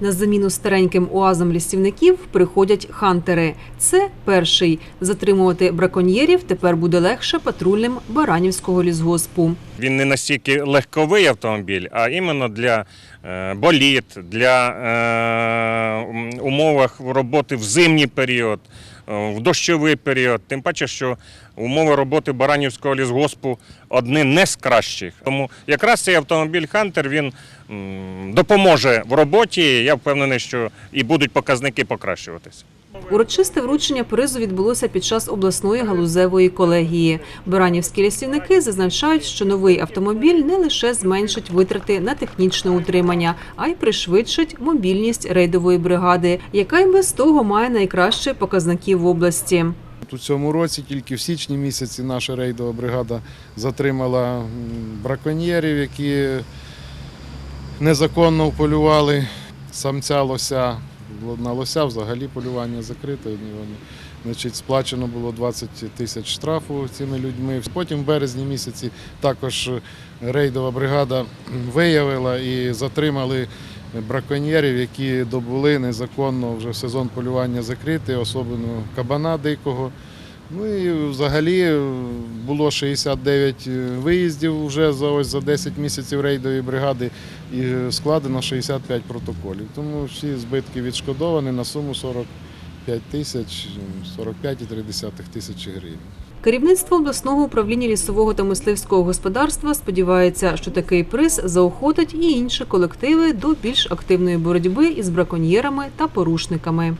На заміну стареньким оазам лісівників приходять хантери. Це перший. Затримувати браконьєрів тепер буде легше патрульним Баранівського лісгоспу. Він не настільки легковий автомобіль, а іменно для е, боліт, для е, умовах роботи в зимній період, е, в дощовий період. Тим паче, що умови роботи Баранівського лісгоспу одні не з кращих. Тому якраз цей автомобіль Хантер він допоможе в роботі. Я впевнений, що і будуть показники покращуватися. Урочисте вручення призу відбулося під час обласної галузевої колегії. Баранівські лісівники зазначають, що новий автомобіль не лише зменшить витрати на технічне утримання, а й пришвидшить мобільність рейдової бригади, яка й без того має найкращі показники в області. У цьому році тільки в січні місяці наша рейдова бригада затримала браконьєрів, які незаконно полювали самця лося. На лося взагалі полювання закрите. Значить, сплачено було 20 тисяч штрафу цими людьми. Потім в березні місяці також рейдова бригада виявила і затримали браконьєрів, які добули незаконно вже сезон полювання закритий, особливо кабана дикого. Ну і взагалі е, було 69 виїздів вже за ось за 10 місяців рейдової бригади і складено 65 протоколів. Тому всі збитки відшкодовані на суму 45 тисяч 45,3 тисячі гривень. Керівництво обласного управління лісового та мисливського господарства сподівається, що такий приз заохотить і інші колективи до більш активної боротьби із браконьєрами та порушниками.